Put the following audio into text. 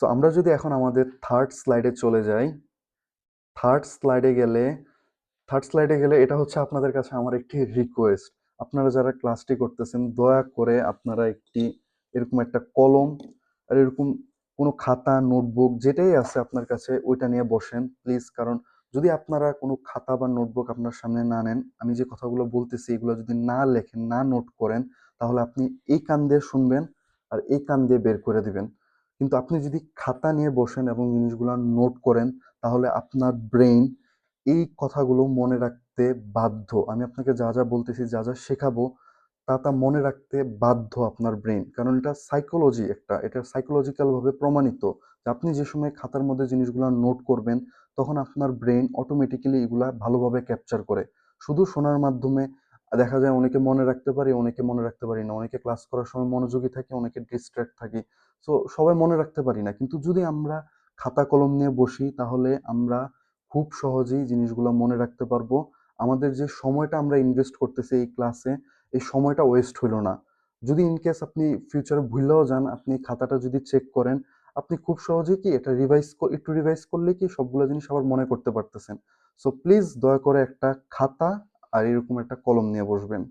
So আমরা যদি এখন আমাদের থার্ড স্লাইডে চলে যাই থার্ড স্লাইডে গেলে থার্ড স্লাইডে গেলে এটা হচ্ছে আপনাদের কাছে আমার একটি রিকোয়েস্ট আপনারা যারা ক্লাসটি করতেছেন, দয়া করে আপনারা একটি এরকম একটা কলম আর এরকম কোনো খাতা নোটবুক যেটাই আছে আপনার কাছে, ওইটা নিয়ে বসেন প্লিজ কারণ যদি আপনারা কোনো খাতা বা নোটবুক আপনার সামনে না নেন, আমি যে কথাগুলো বলতেছি, এগুলো যদি না লেখেন, না নোট করেন, তাহলে আপনি এই কান দিয়ে শুনবেন আর এই কান দিয়ে বের করে দিবেন। কিন্তু আপনি যদি খাতা নিয়ে বসেন এবং জিনিসগুলো নোট করেন, তাহলে আপনার ব্রেইন এই কথাগুলো মনে রাখতে বাধ্য। আমি আপনাকে যা যা বলতেছি, যা যা শেখাবো, তা তা মনে রাখতে বাধ্য আপনার ব্রেন কারণ এটা সাইকোলজি একটা, এটা সাইকোলজিক্যালভাবে প্রমাণিত যে আপনি যে সময় খাতার মধ্যে জিনিসগুলো নোট করবেন, তখন আপনার ব্রেন অটোমেটিক্যালি এগুলা ভালোভাবে ক্যাপচার করে। শুধু শোনার মাধ্যমে দেখা যায় অনেকে মনে রাখতে পারি, অনেকে মনে রাখতে পারি না। অনেকে ক্লাস করার সময় মনোযোগী থাকে, অনেকে ডিস্ট্র্যাক্ট থাকি। সো সবাই মনে রাখতে পারি না। কিন্তু যদি আমরা খাতা কলম নিয়ে বসি, তাহলে আমরা খুব সহজেই জিনিসগুলো মনে রাখতে পারব। আমাদের যে সময়টা আমরা ইনভেস্ট করতেছি এই ক্লাসে এই সময়টা ওয়েস্ট হইল না। যদি ইনকেস আপনি ফিউচারে ভুললেও যান, আপনি খাতাটা যদি চেক করেন, আপনি খুব সহজেই কি এটা রিভাইজ একটু রিভাইজ করলে কি সবগুলো জিনিস আবার মনে করতে পারতেছেন। সো প্লিজ দয়া করে একটা খাতা আর এরকম একটা কলম নিয়ে বসবেন।